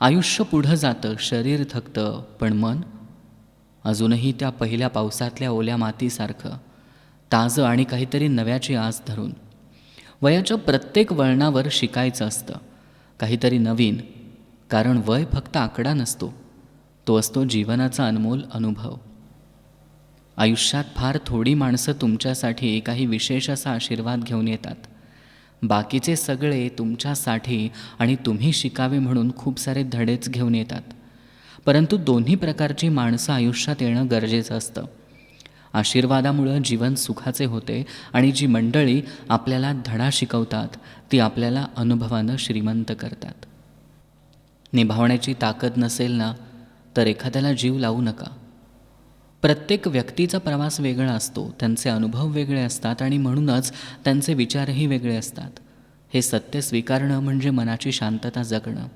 आयुष्य पुढं जातं शरीर थकतं पण मन? अजूनही त्या पहिल्या पावसातल्या ओल्या मातीसारखं ताजं आणि काहीतरी नव्याची आस धरून. वयाच्या प्रत्येक वळणावर शिकायचं असतं. काहीतरी नवीन कारण वय फक्त आकडा नसतो. तो असतो जीवनाचा अनमोल अनुभव. आयुष्यात फार थोडी माणसं तुमच्यासाठी काही विशेष असा आशीर्वाद घेऊन येतात. बाकीचे सगळे तुमच्यासाठी आणि तुम्ही शिकावे म्हणून खूप सारे धडेच घेऊन येतात. परंतु दोन्ही प्रकारची माणसं आयुष्यात येणं गरजेचं असतं. आशीर्वादामुळं जीवन सुखाचे होते आणि जी मंडळी आपल्याला धडा शिकवतात ती आपल्याला अनुभवानं श्रीमंत करतात. निभावण्याची ताकद नसेल ना तर एखाद्याला जीव लावू नका. प्रत्येक व्यक्तीचा प्रवास वेगळा असतो. त्यांचे अनुभव वेगळे असतात आणि म्हणूनच त्यांचे विचारही वेगळे असतात. हे सत्य स्वीकारणं म्हणजे मनाची शांतता जगणं.